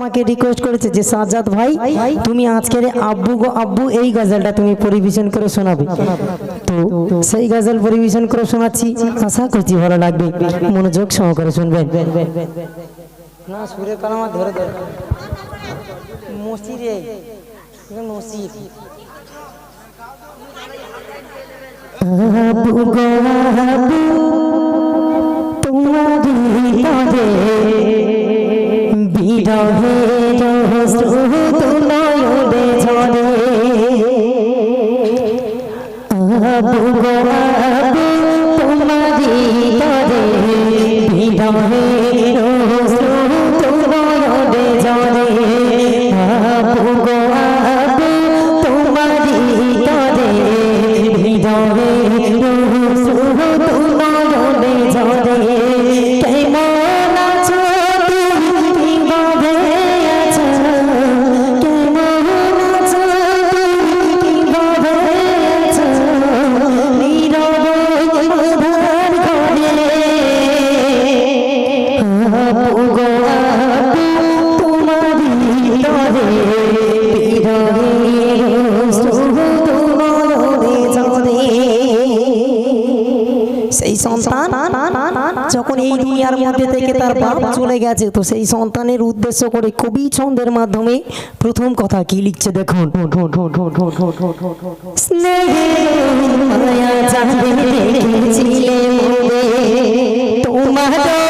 আমাকে রিকোয়েস্ট করেছে যে সাজ্জাদ ভাই তুমি আজকের আব্বু গো আব্বু এই গজলটা তুমি পরিবেশন করে শোনাবে। তো সেই গজল পরিবেশন করে শোনাচ্ছি। আশা করছি ভালো লাগবে। মনোযোগ সহকারে শুনবেন। না সুরে কালামা ধরে ধরে। মসিরে মসির। আব্বু গো আব্বু। তোমারি পদে বিরহে সেই সন্তান যখন এই দুনিয়ার মধ্যে থেকে তার বাপ চলে গেছে, তো সেই সন্তানের উদ্দেশ্য করে কবি ছন্দের মাধ্যমে প্রথম কথা কি লিখছে দেখুন? তোমার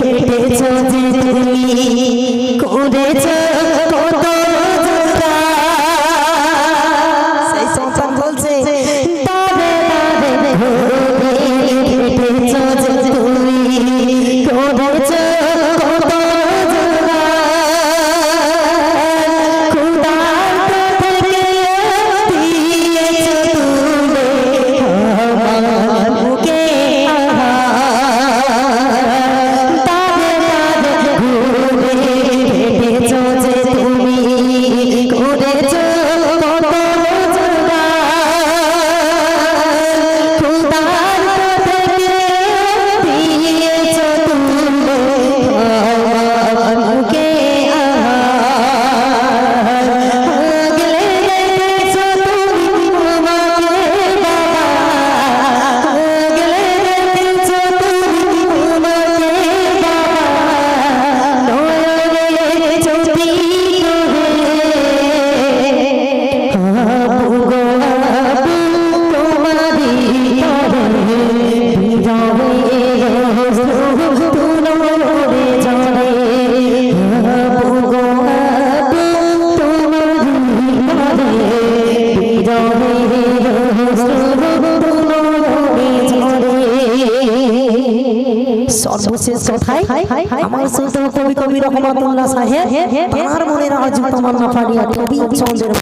কেটেছো যে তুমি করেছ সর্বশেষ কথায় আমার সুলতান কবি কবি রহমাতুল্লাহ সাহেব তার মনের আজ তামান্না ফাড়িয়া কবি চন্দ্রের